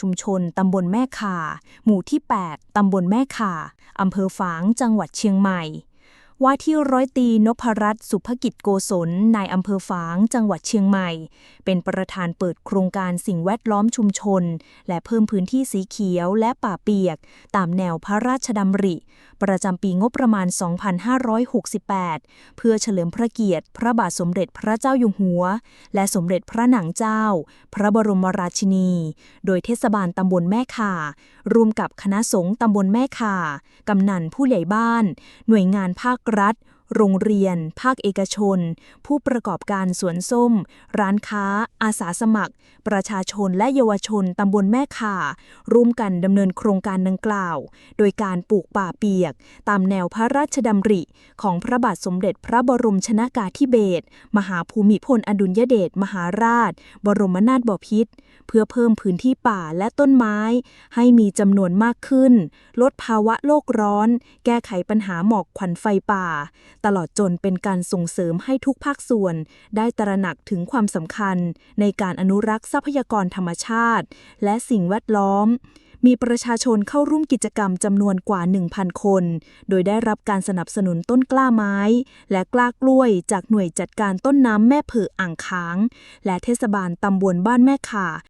ชุมชนตำบลแม่ข่าหมู่ที่ 8 ตำบลแม่ข่าอำเภอฝาง จังหวัดเชียงใหม่ ว่าที่ร้อยตีนพรัตน์สุภกิจโกศลนายอำเภอฝาง จังหวัดเชียงใหม่ เป็นประธานเปิดโครงการสิ่งแวดล้อมชุมชน และเพิ่มพื้นที่สีเขียวและป่าเปียก ตามแนวพระราชดำริ ประจำปีงบประมาณ 2568 เพื่อเฉลิมพระเกียรติ พระบาทสมเด็จพระเจ้าอยู่หัว และสมเด็จพระหนังเจ้า พระบรมราชินี โดยเทศบาลตำบลแม่ข่าร่วมกับคณะสงฆ์ตำบลแม่ข่ากำนันผู้ใหญ่บ้าน หน่วยงานภาครัฐ โรงเรียน ภาคเอกชน ผู้ประกอบการสวนส้ม ร้านค้า อาสาสมัคร ประชาชนและเยาวชนตำบลแม่ข่า ร่วมกันดำเนินโครงการดังกล่าว โดยการปลูกป่าเปียก ตามแนวพระราชดำริ ของพระบาทสมเด็จพระบรมชนากาธิเบศรมหาภูมิพลอดุลยเดชมหาราช บรมนาถบพิตรเพื่อเพิ่มพื้นที่ป่าและต้นไม้ ให้มีจำนวนมากขึ้น ลดภาวะโลกร้อน แก้ไขปัญหาหมอกควันไฟป่าตลอดจนเป็นการส่งเสริมให้ทุกภาคส่วน ได้ตระหนักถึงความสำคัญ ในการอนุรักษ์ทรัพยากรธรรมชาติ และสิ่งแวดล้อม มีประชาชนเข้าร่วมกิจกรรมจำนวนกว่า 1,000 คน โดยได้รับการสนับสนุนต้นกล้าไม้ และกล้ากล้วยจากหน่วยจัดการต้นน้ำแม่เผืออ่างค้าง และเทศบาลตำบลบ้านแม่ข่า